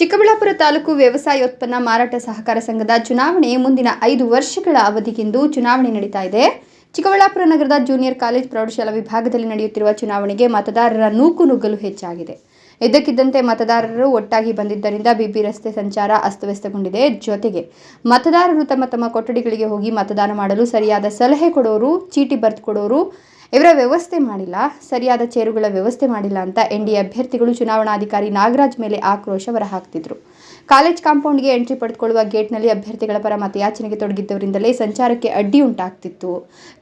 ಚಿಕ್ಕಬಳ್ಳಾಪುರ ತಾಲೂಕು ವ್ಯವಸಾಯೋತ್ಪನ್ನ ಮಾರಾಟ ಸಹಕಾರ ಸಂಘದ ಚುನಾವಣೆ ಮುಂದಿನ ಐದು ವರ್ಷಗಳ ಅವಧಿಗೆಂದು ಚುನಾವಣೆ ನಡೀತಾ ಇದೆ. ಚಿಕ್ಕಬಳ್ಳಾಪುರ ನಗರದ ಜೂನಿಯರ್ ಕಾಲೇಜ್ ಪ್ರೌಢಶಾಲಾ ವಿಭಾಗದಲ್ಲಿ ನಡೆಯುತ್ತಿರುವ ಚುನಾವಣೆಗೆ ಮತದಾರರ ನೂಕು ನುಗ್ಗಲು ಹೆಚ್ಚಾಗಿದೆ. ಇದ್ದಕ್ಕಿದ್ದಂತೆ ಮತದಾರರು ಒಟ್ಟಾಗಿ ಬಂದಿದ್ದರಿಂದ ಬಿಬಿ ರಸ್ತೆ ಸಂಚಾರ ಅಸ್ತವ್ಯಸ್ತಗೊಂಡಿದೆ. ಜೊತೆಗೆ ಮತದಾರರು ತಮ್ಮ ತಮ್ಮ ಕೊಠಡಿಗಳಿಗೆ ಹೋಗಿ ಮತದಾನ ಮಾಡಲು ಸರಿಯಾದ ಸಲಹೆ ಕೊಡೋರು, ಚೀಟಿ ಬರೆದು ಕೊಡೋರು ಇವರ ವ್ಯವಸ್ಥೆ ಮಾಡಿಲ್ಲ, ಸರಿಯಾದ ಚೇರುಗಳ ವ್ಯವಸ್ಥೆ ಮಾಡಿಲ್ಲ ಅಂತ ಎನ್ಡಿಎ ಅಭ್ಯರ್ಥಿಗಳು ಚುನಾವಣಾಧಿಕಾರಿ ನಾಗರಾಜ್ ಮೇಲೆ ಆಕ್ರೋಶ ಹೊರಹಾಕ್ತಿದ್ರು. ಕಾಲೇಜ್ ಕಾಂಪೌಂಡ್ಗೆ ಎಂಟ್ರಿ ಪಡೆದುಕೊಳ್ಳುವ ಗೇಟ್ನಲ್ಲಿ ಅಭ್ಯರ್ಥಿಗಳ ಪರ ಮತಯಾಚನೆಗೆ ತೊಡಗಿದ್ದವರಿಂದಲೇ ಸಂಚಾರಕ್ಕೆ ಅಡ್ಡಿ ಉಂಟಾಗ್ತಿತ್ತು.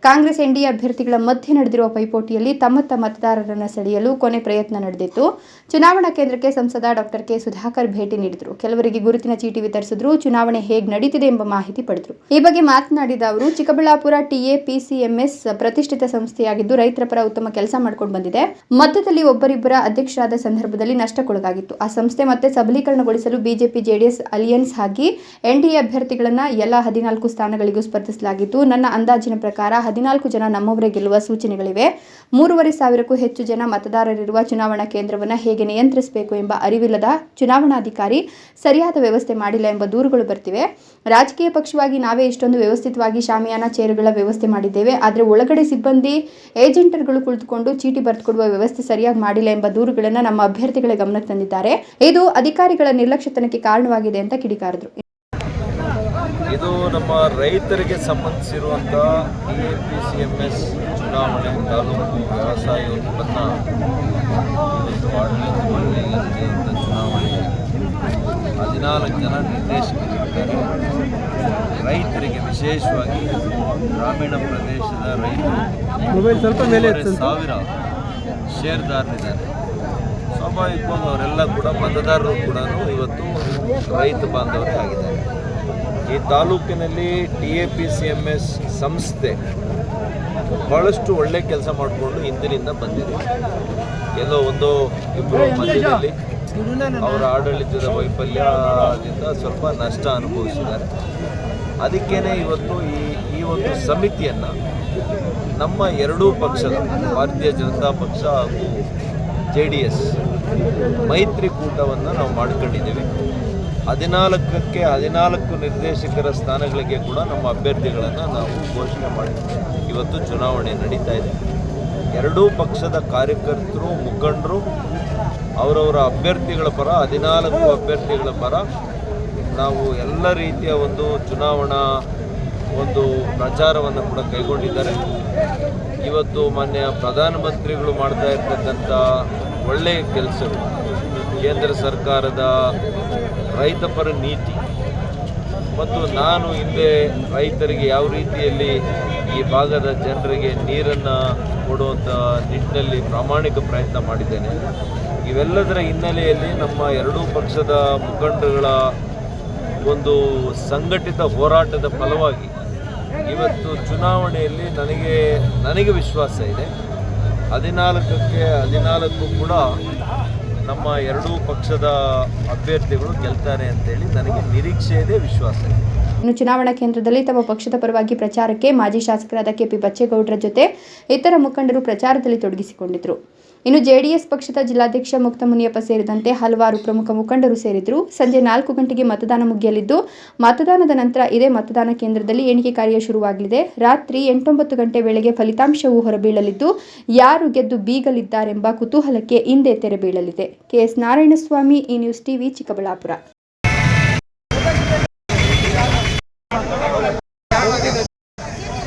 ಕಾಂಗ್ರೆಸ್ ಎನ್ಡಿಎ ಅಭ್ಯರ್ಥಿಗಳ ಮಧ್ಯೆ ನಡೆದಿರುವ ಪೈಪೋಟಿಯಲ್ಲಿ ತಮ್ಮತ್ತ ಮತದಾರರನ್ನು ಸೆಳೆಯಲು ಕೊನೆ ಪ್ರಯತ್ನ ನಡೆದಿತ್ತು. ಚುನಾವಣಾ ಕೇಂದ್ರಕ್ಕೆ ಸಂಸದ ಡಾಕ್ಟರ್ ಕೆ. ಸುಧಾಕರ್ ಭೇಟಿ ನೀಡಿದರು. ಕೆಲವರಿಗೆ ಗುರುತಿನ ಚೀಟಿ ವಿತರಿಸಿದ್ರು. ಚುನಾವಣೆ ಹೇಗೆ ನಡೀತಿದೆ ಎಂಬ ಮಾಹಿತಿ ಪಡೆದರು. ಈ ಬಗ್ಗೆ ಮಾತನಾಡಿದ ಅವರು, ಚಿಕ್ಕಬಳ್ಳಾಪುರ ಟಿಎ ಪಿಸಿಎಂಎಸ್ ಪ್ರತಿಷ್ಠಿತ ಸಂಸ್ಥೆಯಾಗಿದ್ದು ರೈತರ ಪರ ಉತ್ತಮ ಕೆಲಸ ಮಾಡಿಕೊಂಡು ಬಂದಿದೆ. ಮಧ್ಯದಲ್ಲಿ ಒಬ್ಬರಿಬ್ಬರ ಅಧ್ಯಕ್ಷರಾದ ಸಂದರ್ಭದಲ್ಲಿ ನಷ್ಟಕ್ಕೊಳಗಾಗಿತ್ತು. ಆ ಸಂಸ್ಥೆ ಮತ್ತೆ ಸಬಲೀಕರಣಗೊಳಿಸಲು ಬಿಜೆಪಿ ಜೆಡಿಎಸ್ ಅಲಿಯನ್ಸ್ ಹಾಕಿ ಎ ಅಭ್ಯರ್ಥಿಗಳನ್ನ ಎಲ್ಲ ಹದಿನಾಲ್ಕು ಸ್ಥಾನಗಳಿಗೂ ಸ್ಪರ್ಧಿಸಲಾಗಿತ್ತು. ನನ್ನ ಅಂದಾಜಿನ ಪ್ರಕಾರ ಹದಿನಾಲ್ಕು ಜನ ನಮ್ಮವರೇ ಗೆಲ್ಲುವ ಸೂಚನೆಗಳಿವೆ. ಮೂರುವರೆ ಸಾವಿರಕ್ಕೂ ಹೆಚ್ಚು ಜನ ಮತದಾರರಿರುವ ಚುನಾವಣಾ ಕೇಂದ್ರವನ್ನು ಹೇಗೆ ನಿಯಂತ್ರಿಸಬೇಕು ಎಂಬ ಅರಿವಿಲ್ಲದ ಚುನಾವಣಾಧಿಕಾರಿ ಸರಿಯಾದ ವ್ಯವಸ್ಥೆ ಮಾಡಿಲ್ಲ ಎಂಬ ದೂರುಗಳು ಬರ್ತಿವೆ. ರಾಜಕೀಯ ಪಕ್ಷವಾಗಿ ನಾವೇ ಇಷ್ಟೊಂದು ವ್ಯವಸ್ಥಿತವಾಗಿ ಶಾಮಿಯಾನ, ಚೇರುಗಳ ವ್ಯವಸ್ಥೆ ಮಾಡಿದ್ದೇವೆ. ಆದರೆ ಒಳಗಡೆ ಸಿಬ್ಬಂದಿ, ಏಜೆಂಟರ್ಗಳು ಕುಳಿತುಕೊಂಡು ಚೀಟಿ ಬರೆದುಕೊಡುವ ವ್ಯವಸ್ಥೆ ಸರಿಯಾಗಿ ಮಾಡಿಲ್ಲ ಎಂಬ ದೂರುಗಳನ್ನು ನಮ್ಮ ಅಭ್ಯರ್ಥಿಗಳ ಗಮನಕ್ಕೆ ತಂದಿದ್ದಾರೆ. ಇದು ಅಧಿಕಾರಿಗಳ ನಿರ್ಲಕ್ಷ್ಯತನಕ್ಕೆ ಕಾರಣವಾಗಿದೆ ಅಂತ ಕಿಡಿಕಾರಿದ್ರು. ಇದು ನಮ್ಮ ರೈತರಿಗೆ ಸಂಬಂಧಿಸಿರುವಂತಹ T A P C M S ಚುನಾವಣೆ ತಾಲೂಕು ವ್ಯವಸಾಯ ಉತ್ಪನ್ನ ಚುನಾವಣೆ. ಹದಿನಾಲ್ಕು ಜನ ನಿರ್ದೇಶಕರಿದ್ದಾರೆ. ರೈತರಿಗೆ ವಿಶೇಷವಾಗಿ ಗ್ರಾಮೀಣ ಪ್ರದೇಶದ ರೈತರು ಸ್ವಲ್ಪ ಮೇಲೆ ಸಾವಿರ ಷೇರ್ದಾರರಿದ್ದಾರೆ ಸ್ವಾಭಾವಿಕವಾಗಿ ಅವರೆಲ್ಲ ಕೂಡ ಮತದಾರರು ಕೂಡ ಇವತ್ತು ರೈತ ಬಾಂಧವರೇ ಆಗಿದ್ದಾರೆ. ಈ ತಾಲೂಕಿನಲ್ಲಿ T A P C M S ಸಂಸ್ಥೆ ಭಾಳಷ್ಟು ಒಳ್ಳೆ ಕೆಲಸ ಮಾಡಿಕೊಂಡು ಹಿಂದಿನಿಂದ ಬಂದಿದೆ. ಎಲ್ಲೋ ಒಂದು ಇಬ್ಬರು ಮಧ್ಯದಲ್ಲಿ ಅವರ ಆಡಳಿತದ ವೈಫಲ್ಯದಿಂದ ಸ್ವಲ್ಪ ನಷ್ಟ ಅನುಭವಿಸಿದ್ದಾರೆ. ಅದಕ್ಕೇನೆ ಇವತ್ತು ಈ ಈ ಒಂದು ಸಮಿತಿಯನ್ನು ನಮ್ಮ ಎರಡೂ ಪಕ್ಷದ ಭಾರತೀಯ ಜನತಾ ಪಕ್ಷ ಹಾಗೂ ಜೆ ಡಿ ಎಸ್ ಮೈತ್ರಿಕೂಟವನ್ನು ನಾವು ಮಾಡ್ಕೊಂಡಿದ್ದೀವಿ. ಹದಿನಾಲ್ಕಕ್ಕೆ ಹದಿನಾಲ್ಕು ನಿರ್ದೇಶಕರ ಸ್ಥಾನಗಳಿಗೆ ಕೂಡ ನಮ್ಮ ಅಭ್ಯರ್ಥಿಗಳನ್ನು ನಾವು ಘೋಷಣೆ ಮಾಡಿ ಇವತ್ತು ಚುನಾವಣೆ ನಡೀತಾ ಇದೆ. ಎರಡೂ ಪಕ್ಷದ ಕಾರ್ಯಕರ್ತರು, ಮುಖಂಡರು, ಅವರವರ ಅಭ್ಯರ್ಥಿಗಳ ಪರ, ಹದಿನಾಲ್ಕು ಅಭ್ಯರ್ಥಿಗಳ ಪರ ನಾವು ಎಲ್ಲ ರೀತಿಯ ಒಂದು ಚುನಾವಣಾ ಒಂದು ಪ್ರಚಾರವನ್ನು ಕೂಡ ಕೈಗೊಂಡಿದ್ದಾರೆ. ಇವತ್ತು ಮಾನ್ಯ ಪ್ರಧಾನಮಂತ್ರಿಗಳು ಮಾಡ್ತಾ ಇರ್ತಕ್ಕಂಥ ಒಳ್ಳೆಯ ಕೆಲಸಗಳು ಕೇಂದ್ರ ಸರ್ಕಾರದ ರೈತಪರ ನೀತಿ. ಮತ್ತು ನಾನು ಹಿಂದೆ ರೈತರಿಗೆ ಯಾವ ರೀತಿಯಲ್ಲಿ ಈ ಭಾಗದ ಜನರಿಗೆ ನೀರನ್ನು ಕೊಡುವಂಥ ನಿಟ್ಟಿನಲ್ಲಿ ಪ್ರಾಮಾಣಿಕ ಪ್ರಯತ್ನ ಮಾಡಿದ್ದೇನೆ. ಇವೆಲ್ಲದರ ಹಿನ್ನೆಲೆಯಲ್ಲಿ ನಮ್ಮ ಎರಡೂ ಪಕ್ಷದ ಮುಖಂಡರುಗಳ ಒಂದು ಸಂಘಟಿತ ಹೋರಾಟದ ಫಲವಾಗಿ ಇವತ್ತು ಚುನಾವಣೆಯಲ್ಲಿ ನನಗೆ ನನಗೆ ವಿಶ್ವಾಸ ಇದೆ. ಹದಿನಾಲ್ಕಕ್ಕೆ ಹದಿನಾಲ್ಕು ಕೂಡ ನಮ್ಮ ಎರಡೂ ಪಕ್ಷದ ಅಭ್ಯರ್ಥಿಗಳು ಗೆಲ್ತಾರೆ ಅಂತೇಳಿ ನನಗೆ ನಿರೀಕ್ಷೆ ಇದೆ ವಿಶ್ವಾಸ ಇದೆ. ಇನ್ನು ಚುನಾವಣಾ ಕೇಂದ್ರದಲ್ಲಿ ತಮ್ಮ ಪಕ್ಷದ ಪರವಾಗಿ ಪ್ರಚಾರಕ್ಕೆ ಮಾಜಿ ಶಾಸಕರಾದ ಕೆಪಿ ಬಚ್ಚೇಗೌಡರ ಜೊತೆ ಇತರ ಮುಖಂಡರು ಪ್ರಚಾರದಲ್ಲಿ ತೊಡಗಿಸಿಕೊಂಡಿದ್ರು. ಇನ್ನು ಜೆಡಿಎಸ್ ಪಕ್ಷದ ಜಿಲ್ಲಾಧ್ಯಕ್ಷ ಮುಕ್ತ ಮುನಿಯಪ್ಪ ಸೇರಿದಂತೆ ಹಲವಾರು ಪ್ರಮುಖ ಮುಖಂಡರು ಸೇರಿದ್ರು ಸಂಜೆ ನಾಲ್ಕು ಗಂಟೆಗೆ ಮತದಾನ ಮುಗಿಯಲಿದ್ದು, ಮತದಾನದ ನಂತರ ಇದೇ ಮತದಾನ ಕೇಂದ್ರದಲ್ಲಿ ಎಣಿಕೆ ಕಾರ್ಯ ಶುರುವಾಗಲಿದೆ. ರಾತ್ರಿ ಎಂಟೊಂಬತ್ತು ಗಂಟೆ ವೇಳೆಗೆ ಫಲಿತಾಂಶವು ಹೊರಬೀಳಲಿದ್ದು, ಯಾರು ಗೆದ್ದು ಬೀಗಲಿದ್ದಾರೆಂಬ ಕುತೂಹಲಕ್ಕೆ ಹಿಂದೆ ತೆರೆ ಬೀಳಲಿದೆ. ಕೆಎಸ್ ನಾರಾಯಣಸ್ವಾಮಿ ಈ ನ್ಯೂಸ್ ಟಿವಿ, ಚಿಕ್ಕಬಳ್ಳಾಪುರ.